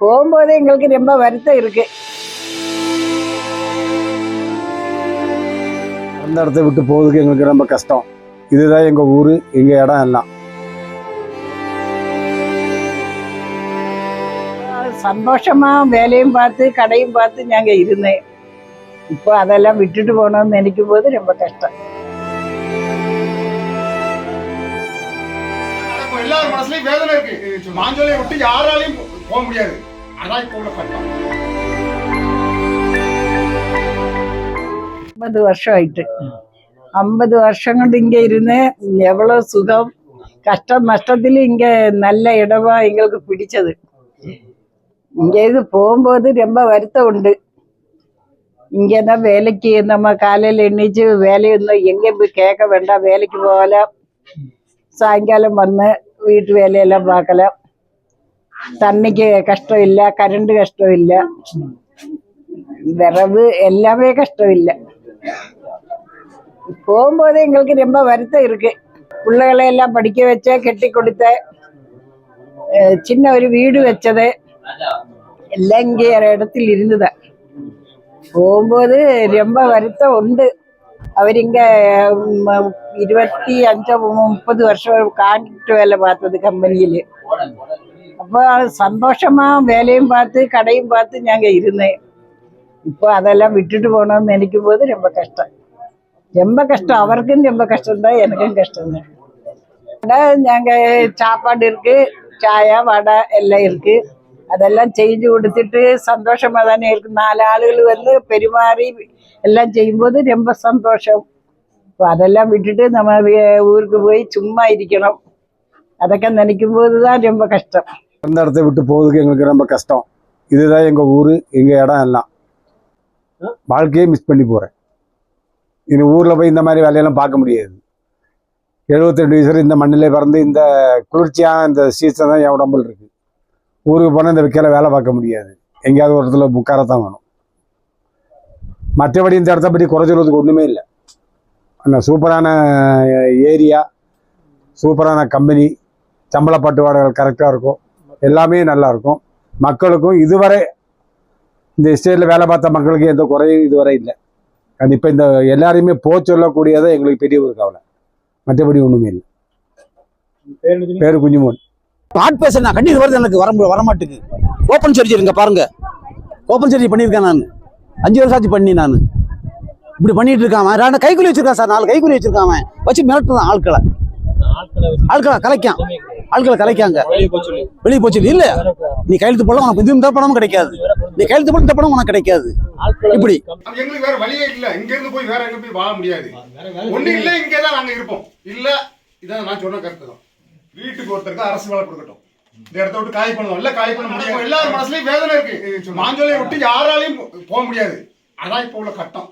போகும்போது எங்களுக்கு ரொம்ப வருத்தம் இருக்கு அந்த இடத்த விட்டு போகிறதுக்கு எங்களுக்கு ரொம்ப கஷ்டம் இதுதான் எங்கள் ஊர் எங்கள் இடம் எல்லாம் சந்தோஷமா வேலையும் பார்த்து கடையும் பார்த்து நாங்க இருந்தேன் இப்போ அதெல்லாம் விட்டுட்டு போனோம்னு நினைக்கும் போது ரொம்ப கஷ்டம் இப்போ எல்லார் மனசுலயும் வேதனை இருக்கு மாஞ்சோலையை விட்டு யாராலையும் போக முடியாது அதான் இப்போ உள்ள பட்டம் வருஷம் ஆயிட்டு ஐம்பது வருஷம் கொண்டு இங்கே இருந்து எவ்வளோ சுகம் கஷ்டம் നഷ്ടത്തിൽ இங்கே நல்ல இடமா எங்களுக்கு பிடிச்சது இங்கே இது போகும்போது ரொம்ப வருத்தம் உண்டு இங்கே தான் வேலைக்கு நம்ம காலையில் எண்ணிச்சு வேலையொന്നും எங்கே போய் கேட்க வேண்டாம் வேலைக்கு போகலாம் சாயங்காலம் வந்து வீட்டு வேலையெல்லாம் பார்க்கலாம் தண்ணிக்கு கஷ்டம் இல்லை கரண்ட் கஷ்டம் இல்லை விரவு எல்லாமே கஷ்டம் இல்லை போகும்போது எங்களுக்கு ரொம்ப வருத்தம் இருக்கு பிள்ளைகளை எல்லாம் படிக்க வச்ச கெட்டி கொடுத்த அஹ் சின்ன ஒரு வீடு வச்சது எல்லாம் இங்கே இடத்தில் இருந்தது போகும்போது ரொம்ப வருத்தம் உண்டு അവരിങ്ക ഉം, ഇരുപത്തി അഞ്ചോ മുപ്പത് വർഷം കാണിട്ട് വേല பார்த்தது கம்பெனியில் അപ്പോൾ സന്തോഷമാ വേലയും പാത്ത് കടയും പാത്ത് ഞാൻ ഇരുന്നേ. ഇപ്പോൾ അതെല്ലാം വിട്ടിട്ട് പോകണമെന്ന് എനിക്ക് പോയത് രൊമ്പ കഷ്ടം. രൊമ്പ കഷ്ടം അവർക്കും രൊമ്പ കഷ്ടം ഉണ്ട് എനിക്കും കഷ്ടം തന്നെ ഞാൻ ചാപ്പാട് ഇരിക്ക് ചായ വട എല്ലാം ഇരിക്ക്. അതെല്ലാം ചെയ്ത് കൊടുത്തിട്ട് സന്തോഷമാ തന്നെ ഇരിക്കും. നാലാളുകൾ വന്ന് പെരുമാറി എല്ലാം ചെയ്യുമ്പോൾ രൊമ്പ സന്തോഷം. അപ്പോൾ അതെല്ലാം വിട്ടിട്ട് നമ്മൾ ഊർക്ക് പോയി ചുമ്മാ ഇരിക്കണം. അതൊക്കെ നനയ്ക്കുമ്പോൾ ഇതാണ് രൊമ്പ കഷ്ടം. அந்த இடத்த விட்டு போகிறதுக்கு எங்களுக்கு ரொம்ப கஷ்டம். இதுதான் எங்கள் ஊர் எங்கள் இடம் எல்லாம். வாழ்க்கையே மிஸ் பண்ணி போகிறேன் இனி ஊரில் போய் இந்த மாதிரி வேலையெல்லாம் பார்க்க முடியாது. எழுபத்தெண்டு வயசுல இந்த மண்ணிலே பிறந்து இந்த குளிர்ச்சியான இந்த சீசன் தான் என் உடம்புல இருக்கு. ஊருக்கு போனால் இந்த வைக்கல வேலை பார்க்க முடியாது. எங்கேயாவது ஒரு இடத்துல உட்காரத்தான் வேணும். மற்றபடி இந்த இடத்த பற்றி குறை சொல்றதுக்கு ஒன்றுமே இல்லை. ஆனால் சூப்பரான ஏரியா சூப்பரான கம்பெனி சம்பள பட்டுவாடுகள் கரெக்டாக இருக்கும். எல்லாமே நல்லா இருக்கும் மக்களுக்கும் இதுவரை இந்த எஸ்டேட்டில் வேலை பார்த்த மக்களுக்கு எந்த குறையும் இதுவரை இல்லை. இப்போ இந்த எல்லாரையுமே போக சொல்லக்கூடியதை எங்களுக்கு பெரிய ஒரு கவலை. மற்றபடி ஒன்றுமே இல்லை. பேர் குஞ்சுமோன் ஹார்ட் பேஷண்ட் நான் கண்ணீர் வருது எனக்கு வர மு- வர மாட்டுக்கு ஓப்பன் சர்ஜரி இங்க பாருங்க. ஓப்பன் சர்ஜரி பண்ணியிருக்கேன் நான். அஞ்சு வருஷம் ஆச்சு பண்ணி நான். இப்படி பண்ணிட்டு இருக்கான். ரெண்டு கைக்குலி வச்சிருக்கான் சார்? நாலு கைக்குலி வச்சிருக்கான் வச்சு மிரட்டுதான் ஆட்களை. ஆட்களை கலைக்கான். ஆட்களை கலைக்காங்க. வெளியே போச்சு இல்ல. நீ கையெழுத்து போடலாம் உனக்கு இது இந்த பணமும் கிடைக்காது. நீ கையெழுத்து போட இந்த பணம் உனக்கு கிடைக்காது. இப்படி. எங்களுக்கு வேற வழியே இல்ல. இங்க இருந்து போய் வேற எங்க போய் வாழ முடியாது. ஒண்ணு இல்ல இங்கே தான் நாங்க இருப்போம். இல்ல இதான் நான் சொன்ன கருத்து தான். வீட்டுக்கு ஒருத்தருக்கு அரசு வேலை கொடுக்கட்டும். இந்த இடத்த விட்டு காலி பண்ணலாம். இல்ல காலி பண்ண முடியாது. எல்லார் மனசுலயும் வேதனை இருக்கு. மாஞ்சோலையை விட்டு யாராலையும் போக முடியாது. அதான் இப்போ உள்ள கட்டம்.